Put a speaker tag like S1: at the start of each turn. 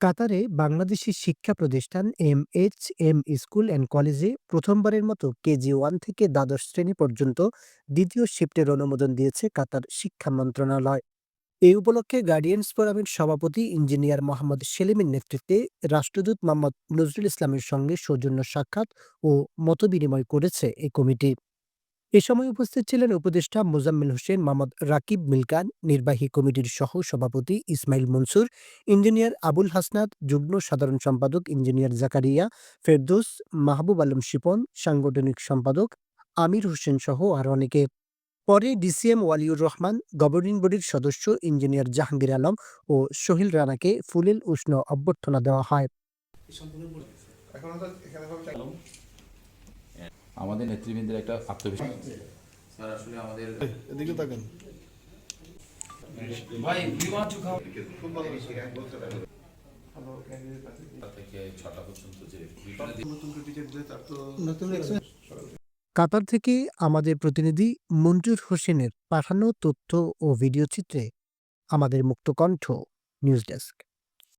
S1: কাতারে বাংলাদেশি শিক্ষা প্রতিষ্ঠান M H M school and কলেজে প্রথমবারের মতো কেজি ওয়ান থেকে দ্বাদশ শ্রেণি পর্যন্ত দ্বিতীয় শিফটের অনুমোদন দিয়েছে কাতার শিক্ষা মন্ত্রণালয়। এই উপলক্ষে গার্ডিয়ান্স ফোরামের সভাপতি ইঞ্জিনিয়ার মোহাম্মদ সেলিমের নেতৃত্বে রাষ্ট্রদূত মোহাম্মদ নজরুল ইসলামের সঙ্গে সৌজন্য সাক্ষাৎ ও মতবিনিময় করেছে এই কমিটি। এ সময় উপস্থিত ছিলেন উপদেষ্টা মোজাম্মেল হোসেন মোহাম্মদ রাকিব মিলকান, নির্বাহী কমিটির সহ সভাপতি ইসমাইল মনসুর, ইঞ্জিনিয়ার আবুল হাসনাত, যুগ্ম সাধারণ সম্পাদক ইঞ্জিনিয়ার জাকারিয়া ফেরদৌস, মাহবুব আলম শিপন, সাংগঠনিক সম্পাদক আমির হোসেন সহ আর অনেকে। পরে ডিসিএম ওয়ালিউর রহমান, গভর্নিং বডির সদস্য ইঞ্জিনিয়ার জাহাঙ্গীর আলম ও সোহেল রানাকে ফুলেল উষ্ণ অভ্যর্থনা দেওয়া হয়।
S2: আমাদের নেতৃবৃন্দের একটা আত্মবিশ্বাস।
S3: স্যার আসলে আমাদের
S4: এদিকে তাকান।
S3: ভাই we want to come
S1: Qatar থেকে আমাদের প্রতিনিধি মঞ্জুর হোসেনের পাঠানো তথ্য ও ভিডিও চিত্রে আমাদের মুক্তকণ্ঠ নিউজ ডেস্ক।